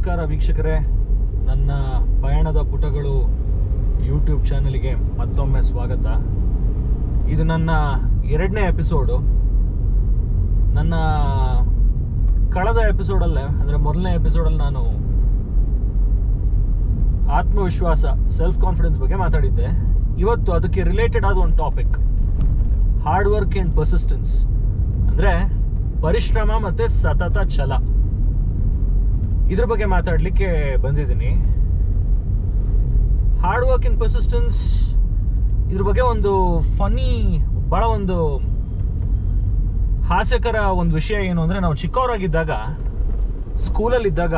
ನಮಸ್ಕಾರ ವೀಕ್ಷಕರೇ. ನನ್ನ ಪಯಣದ ಪುಟಗಳು ಯೂಟ್ಯೂಬ್ ಚಾನಲ್ಗೆ ಮತ್ತೊಮ್ಮೆ ಸ್ವಾಗತ. ಇದು ನನ್ನ ಎರಡನೇ ಎಪಿಸೋಡು. ನನ್ನ ಕಳೆದ ಎಪಿಸೋಡಲ್ಲೇ, ಅಂದರೆ ಮೊದಲನೇ ಎಪಿಸೋಡಲ್ಲಿ ನಾನು ಆತ್ಮವಿಶ್ವಾಸ ಸೆಲ್ಫ್ ಕಾನ್ಫಿಡೆನ್ಸ್ ಬಗ್ಗೆ ಮಾತಾಡಿದ್ದೆ. ಇವತ್ತು ಅದಕ್ಕೆ ರಿಲೇಟೆಡ್ ಆದ ಒಂದು topic hard work and persistence ಅಂದರೆ ಪರಿಶ್ರಮ ಮತ್ತು ಸತತ ಛಲ. ಇದ್ರ ಬಗ್ಗೆ ಮಾತಾಡಲಿಕ್ಕೆ ಬಂದಿದ್ದೀನಿ. ಹಾರ್ಡ್ ವರ್ಕ್ ಇನ್ ಪರ್ಸಿಸ್ಟೆನ್ಸ್ ಇದ್ರ ಬಗ್ಗೆ ಒಂದು ಫನ್ನಿ ಭಾಳ ಒಂದು ಹಾಸ್ಯಕರ ಒಂದು ವಿಷಯ ಏನು ಅಂದರೆ ನಾವು ಚಿಕ್ಕವರಾಗಿದ್ದಾಗ ಸ್ಕೂಲಲ್ಲಿದ್ದಾಗ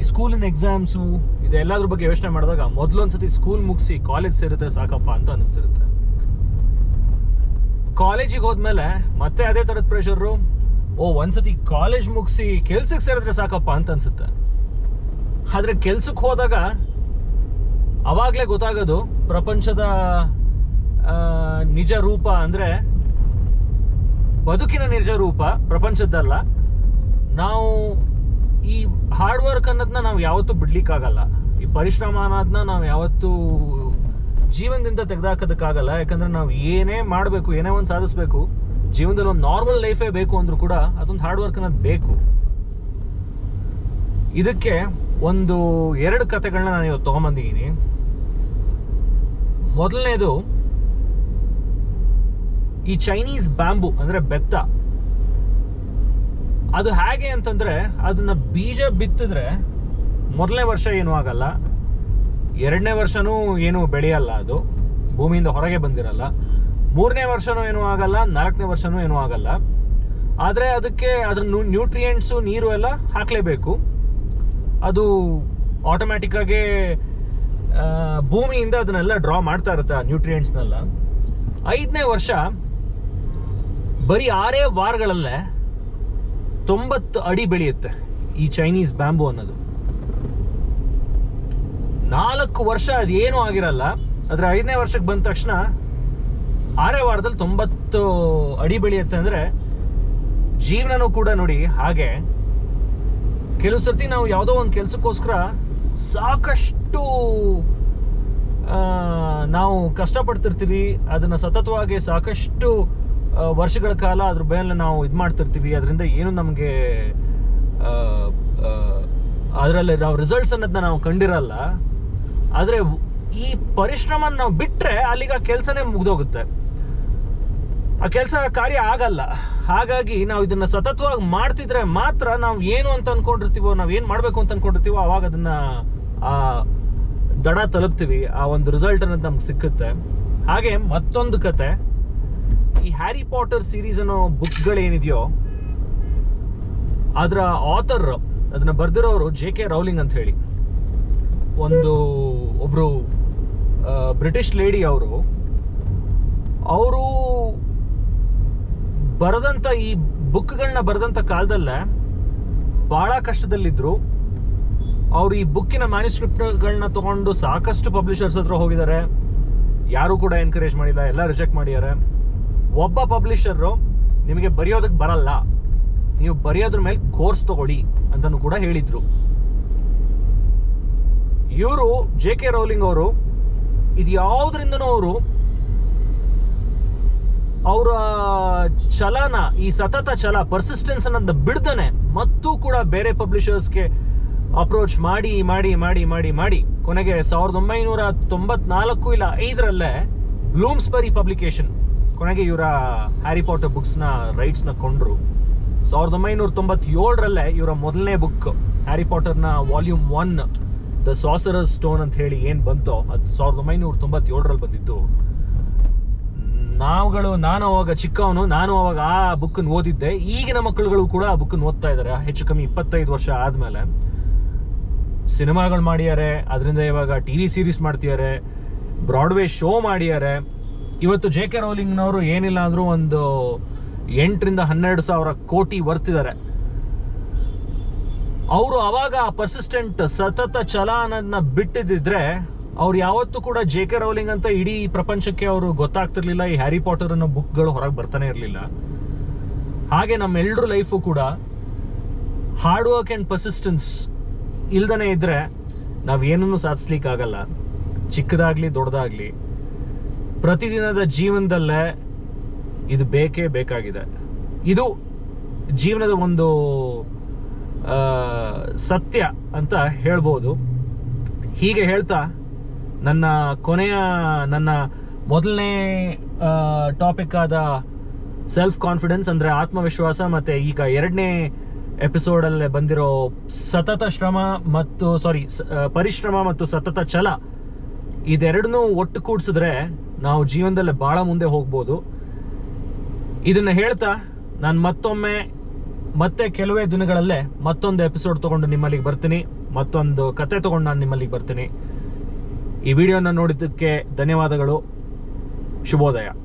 ಈ ಸ್ಕೂಲಿನ ಎಕ್ಸಾಮ್ಸು ಇದೆಲ್ಲದ್ರ ಬಗ್ಗೆ ಯೋಚನೆ ಮಾಡಿದಾಗ ಮೊದಲೊಂದ್ಸತಿ ಸ್ಕೂಲ್ ಮುಗಿಸಿ ಕಾಲೇಜ್ ಸೇರಿದ್ರೆ ಸಾಕಪ್ಪ ಅಂತ ಅನಿಸ್ತಿರುತ್ತೆ. ಕಾಲೇಜಿಗೆ ಹೋದ್ಮೇಲೆ ಮತ್ತೆ ಅದೇ ಥರದ ಪ್ರೆಷರು ಓ, ಒಂದ್ಸತಿ ಕಾಲೇಜ್ ಮುಗಿಸಿ ಕೆಲ್ಸಕ್ಕೆ ಸೇರಿದ್ರೆ ಸಾಕಪ್ಪ ಅಂತ ಅನ್ಸುತ್ತೆ. ಆದ್ರೆ ಕೆಲ್ಸಕ್ಕೆ ಹೋದಾಗ ಅವಾಗಲೇ ಗೊತ್ತಾಗೋದು ಪ್ರಪಂಚದ ನಿಜ ರೂಪ ಅಂದ್ರೆ ಬದುಕಿನ ನಿಜ ರೂಪ ಪ್ರಪಂಚದ್ದಲ್ಲ. ನಾವು ಈ ಹಾರ್ಡ್ ವರ್ಕ್ ಅನ್ನೋದನ್ನ ನಾವು ಯಾವತ್ತೂ ಬಿಡ್ಲಿಕ್ಕಾಗಲ್ಲ. ಈ ಪರಿಶ್ರಮ ಅನ್ನೋದನ್ನ ನಾವು ಯಾವತ್ತೂ ಜೀವನದಿಂದ ತೆಗೆದಾಕೋದಕ್ಕಾಗಲ್ಲ. ಯಾಕಂದರೆ ನಾವು ಏನೇ ಮಾಡಬೇಕು, ಏನೇ ಒಂದು ಸಾಧಿಸ್ಬೇಕು ಜೀವನದಲ್ಲಿ ಒಂದು ನಾರ್ಮಲ್ ಲೈಫೇ ಬೇಕು ಅಂದ್ರೂ ಕೂಡ ಅದೊಂದು ಹಾರ್ಡ್ ವರ್ಕ್ ಅನ್ನೋದು ಬೇಕು. ಇದಕ್ಕೆ ಒಂದು ಎರಡು ಕತೆಗಳನ್ನ ನಾನು ಇವತ್ತು ತೊಗೊಂಬಂದಿದ್ದೀನಿ. ಮೊದಲನೇದು, ಈ ಚೈನೀಸ್ ಬ್ಯಾಂಬು ಅಂದರೆ ಬೆತ್ತ. ಅದು ಹೇಗೆ ಅಂತಂದರೆ ಅದನ್ನು ಬೀಜ ಬಿತ್ತಿದ್ರೆ ಮೊದಲನೇ ವರ್ಷ ಏನೂ ಆಗಲ್ಲ, ಎರಡನೇ ವರ್ಷನೂ ಏನೂ ಬೆಳೆಯಲ್ಲ ಅದು, ಭೂಮಿಯಿಂದ ಹೊರಗೆ ಬಂದಿರಲ್ಲ. ಮೂರನೇ ವರ್ಷನೂ ಏನೂ ಆಗಲ್ಲ, ನಾಲ್ಕನೇ ವರ್ಷನೂ ಏನೂ ಆಗಲ್ಲ. ಆದರೆ ಅದಕ್ಕೆ ಅದ್ರ ನ್ಯೂಟ್ರಿಯೆಂಟ್ಸು ನೀರು ಎಲ್ಲ ಹಾಕಲೇಬೇಕು. ಅದು ಆಟೋಮ್ಯಾಟಿಕ್ಕಾಗಿ ಭೂಮಿಯಿಂದ ಅದನ್ನೆಲ್ಲ ಡ್ರಾ ಮಾಡ್ತಾ ಇರುತ್ತೆ ಆ ನ್ಯೂಟ್ರಿಯೆಂಟ್ಸ್ನೆಲ್ಲ ಐದನೇ ವರ್ಷ, ಬರೀ ಆರೇ ವಾರಗಳಲ್ಲೇ ತೊಂಬತ್ತು ಅಡಿ ಬೆಳೆಯುತ್ತೆ ಈ ಚೈನೀಸ್ ಬ್ಯಾಂಬು ಅನ್ನೋದು. ನಾಲ್ಕು ವರ್ಷ ಅದೇನೂ ಆಗಿರಲ್ಲ, ಆದರೆ ಐದನೇ ವರ್ಷಕ್ಕೆ ಬಂದ ತಕ್ಷಣ ಆರೇ ವಾರದಲ್ಲಿ ತೊಂಬತ್ತು ಅಡಿ ಬೆಳೆಯುತ್ತೆ ಅಂದರೆ ಜೀವನನೂ ಕೂಡ ನೋಡಿ ಹಾಗೆ. ಕೆಲವು ಸರ್ತಿ ನಾವು ಯಾವುದೋ ಒಂದು ಕೆಲಸಕ್ಕೋಸ್ಕರ ಸಾಕಷ್ಟು ನಾವು ಕಷ್ಟಪಡ್ತಿರ್ತೀವಿ, ಅದನ್ನು ಸತತವಾಗಿ ಸಾಕಷ್ಟು ವರ್ಷಗಳ ಕಾಲ ಅದ್ರ ಮೇಲೆ ನಾವು ಇದು ಮಾಡ್ತಿರ್ತೀವಿ, ಅದರಿಂದ ಏನು ನಮಗೆ ಅದರಲ್ಲಿ ನಾವು ರಿಸಲ್ಟ್ಸ್ ಅನ್ನೋದನ್ನ ನಾವು ಕಂಡಿರಲ್ಲ. ಆದರೆ ಈ ಪರಿಶ್ರಮ ನಾವು ಬಿಟ್ಟರೆ ಅಲ್ಲಿಗೆ ಆ ಕೆಲಸನೇ ಮುಗ್ದೋಗುತ್ತೆ. ಆ ಕೆಲಸ ಕಾರ್ಯ ಆಗಲ್ಲ. ಹಾಗಾಗಿ ನಾವು ಇದನ್ನ ಸತತವಾಗಿ ಮಾಡ್ತಿದ್ರೆ ಮಾತ್ರ ನಾವು ಏನು ಅಂತ ಅನ್ಕೊಂಡಿರ್ತೀವೋ, ನಾವು ಏನು ಮಾಡಬೇಕು ಅಂತ ಅನ್ಕೊಂಡಿರ್ತೀವೋ ಅವಾಗ ಅದನ್ನ, ಆ, ದಡ ತಲುಪ್ತೀವಿ. ಆ ಒಂದು ರಿಸಲ್ಟ್ ಅನ್ನೋದು ನಮ್ಗೆ ಸಿಕ್ಕುತ್ತೆ. ಹಾಗೆ ಮತ್ತೊಂದು ಕತೆ. ಈ ಹ್ಯಾರಿ ಪಾಟರ್ ಸೀರೀಸ್ ಅನ್ನೋ ಬುಕ್ಗಳೇನಿದೆಯೋ ಅದರ ಆಥರ್ ಅದನ್ನ ಬರ್ದಿರೋರು ಜೆ ಕೆ ರೌಲಿಂಗ್ ಅಂತ ಹೇಳಿ. ಒಂದು ಒಬ್ರು ಬ್ರಿಟಿಷ್ ಲೇಡಿ ಅವರು ಅವರು ಬರೆದಂಥ ಈ ಬುಕ್ಗಳನ್ನ ಬರೆದಂಥ ಕಾಲದಲ್ಲೇ ಭಾಳ ಕಷ್ಟದಲ್ಲಿದ್ದರು ಅವರು ಈ ಬುಕ್ಕಿನ ಮ್ಯಾನುಸ್ಕ್ರಿಪ್ಟ್ಗಳನ್ನ ತಗೊಂಡು ಸಾಕಷ್ಟು ಪಬ್ಲಿಷರ್ಸ್ ಹತ್ರ ಹೋಗಿದ್ದಾರೆ ಯಾರೂ ಕೂಡ ಎನ್ಕರೇಜ್ ಮಾಡಿಲ್ಲ, ಎಲ್ಲ ರಿಜೆಕ್ಟ್ ಮಾಡಿದ್ದಾರೆ. ಒಬ್ಬ ಪಬ್ಲಿಷರು ನಿಮಗೆ ಬರೆಯೋದಕ್ಕೆ ಬರಲ್ಲ, ನೀವು ಬರೆಯೋದ್ರ ಮೇಲೆ ಕೋರ್ಸ್ ತಗೊಳ್ಳಿ ಅಂತಲೂ ಕೂಡ ಹೇಳಿದ್ರು. ಇವರು ಜೆ ಕೆ ರೌಲಿಂಗ್ ಅವರು ಇದು ಯಾವುದರಿಂದನೂ ಅವರು ಅವರ ಛಲನ ಈ ಸತತ ಛಲ ಪರ್ಸಿಸ್ಟೆನ್ಸ್ ಅನ್ನೋದು ಬಿಡ್ತಾನೆ ಮತ್ತೂ ಕೂಡ ಬೇರೆ ಪಬ್ಲಿಷರ್ಸ್ಗೆ ಅಪ್ರೋಚ್ ಮಾಡಿ ಮಾಡಿ ಮಾಡಿ ಮಾಡಿ ಮಾಡಿ. ಕೊನೆಗೆ ಸಾವಿರದ ಒಂಬೈನೂರ ತೊಂಬತ್ನಾಲ್ಕು ಇಲ್ಲ ಐದರಲ್ಲೇ ಬ್ಲೂಮ್ಸ್ಬರಿ ಪಬ್ಲಿಕೇಶನ್ ಕೊನೆಗೆ ಇವರ ಹ್ಯಾರಿ ಪಾಟರ್ ಬುಕ್ಸ್ನ ರೈಟ್ಸ್ನ ಕೊಂಡ್ರು. ಸಾವಿರದ ಒಂಬೈನೂರ ತೊಂಬತ್ತೇಳರಲ್ಲೇ ಇವರ ಮೊದಲನೇ book Harry ಪಾಟರ್ನ volume one the sorcerer's stone ಅಂತ ಹೇಳಿ ಏನು ಬಂತೋ, ಅದು ಸಾವಿರದ ಒಂಬೈನೂರ ತೊಂಬತ್ತೇಳರಲ್ಲಿ ಬಂದಿತ್ತು. ನಾವುಗಳು, ನಾನು ಅವಾಗ ಚಿಕ್ಕವನು, ನಾನು ಅವಾಗ ಆ ಬುಕ್ಕನ್ನು ಓದಿದ್ದೆ. ಈಗಿನ ಮಕ್ಕಳುಗಳು ಕೂಡ ಆ ಬುಕ್ಕನ್ನು ಓದ್ತಾ ಇದ್ದಾರೆ. ಹೆಚ್ಚು ಕಮ್ಮಿ ಇಪ್ಪತ್ತೈದು ವರ್ಷ ಆದಮೇಲೆ. ಸಿನಿಮಾಗಳು ಮಾಡಿದ್ದಾರೆ. ಅದರಿಂದ ಇವಾಗ ಟಿ ವಿ ಸೀರೀಸ್ ಮಾಡ್ತಿದ್ದಾರೆ. ಬ್ರಾಡ್ವೇ ಶೋ ಮಾಡಿದ್ದಾರೆ. ಇವತ್ತು ಜೆ ಕೆ ರೋಲಿಂಗ್ನವರು ಏನಿಲ್ಲ ಅಂದರೂ ಒಂದು ಎಂಟರಿಂದ ಹನ್ನೆರಡು ಸಾವಿರ ಕೋಟಿ ಬರ್ತಿದ್ದಾರೆ ಅವರು ಅವಾಗ ಪರ್ಸಿಸ್ಟೆಂಟ್ ಸತತ ಛಲ ಅನ್ನೋದನ್ನ ಬಿಟ್ಟಿದ್ದಿದ್ರೆ ಅವ್ರು ಯಾವತ್ತೂ ಕೂಡ ಜೆ ಕೆ ರೌಲಿಂಗ್ ಅಂತ ಇಡೀ ಪ್ರಪಂಚಕ್ಕೆ ಅವರು ಗೊತ್ತಾಗ್ತಿರ್ಲಿಲ್ಲ, ಈ ಹ್ಯಾರಿ ಪಾಟರ್ ಅನ್ನೋ ಬುಕ್ಗಳು ಹೊರಗೆ ಬರ್ತಾನೆ ಇರಲಿಲ್ಲ. ಹಾಗೆ ನಮ್ಮೆಲ್ಲರ ಲೈಫು ಕೂಡ ಹಾರ್ಡ್ ವರ್ಕ್ ಆ್ಯಂಡ್ ಪರ್ಸಿಸ್ಟೆನ್ಸ್ ಇಲ್ದೇ ಇದ್ದರೆ ನಾವು ಏನನ್ನು ಸಾಧಿಸ್ಲಿಕ್ಕಾಗಲ್ಲ. ಚಿಕ್ಕದಾಗ್ಲಿ ದೊಡ್ಡದಾಗ್ಲಿ, ಪ್ರತಿದಿನದ ಜೀವನದಲ್ಲೇ ಇದು ಬೇಕೇ ಬೇಕಾಗಿದೆ. ಇದು ಜೀವನದ ಒಂದು ಸತ್ಯ ಅಂತ ಹೇಳ್ಬೋದು. ಹೀಗೆ ಹೇಳ್ತಾ ನನ್ನ ಕೊನೆಯ, ನನ್ನ ಮೊದಲನೇ ಟಾಪಿಕ್ ಆದ ಸೆಲ್ಫ್ ಕಾನ್ಫಿಡೆನ್ಸ್ ಅಂದರೆ ಆತ್ಮವಿಶ್ವಾಸ ಮತ್ತು ಈಗ ಎರಡನೇ ಎಪಿಸೋಡಲ್ಲೇ ಬಂದಿರೋ ಸತತ ಶ್ರಮ ಮತ್ತು ಸಾರಿ ಪರಿಶ್ರಮ ಮತ್ತು ಸತತ ಛಲ, ಇದೆರಡನ್ನೂ ಒಟ್ಟು ಕೂಡಿಸಿದ್ರೆ ನಾವು ಜೀವನದಲ್ಲಿ ಭಾಳ ಮುಂದೆ ಹೋಗ್ಬೋದು. ಇದನ್ನು ಹೇಳ್ತಾ ನಾನು ಮತ್ತೊಮ್ಮೆ, ಮತ್ತೆ ಕೆಲವೇ ದಿನಗಳಲ್ಲೇ ಮತ್ತೊಂದು ಎಪಿಸೋಡ್ ತಗೊಂಡು ನಿಮ್ಮಲ್ಲಿಗೆ ಬರ್ತೀನಿ. ಮತ್ತೊಂದು ಕತೆ ತಗೊಂಡು ನಾನು ನಿಮ್ಮಲ್ಲಿಗೆ ಬರ್ತೀನಿ. ಈ ವಿಡಿಯೋನ ನೋಡಿದ್ದಕ್ಕೆ ಧನ್ಯವಾದಗಳು. ಶುಭೋದಯ.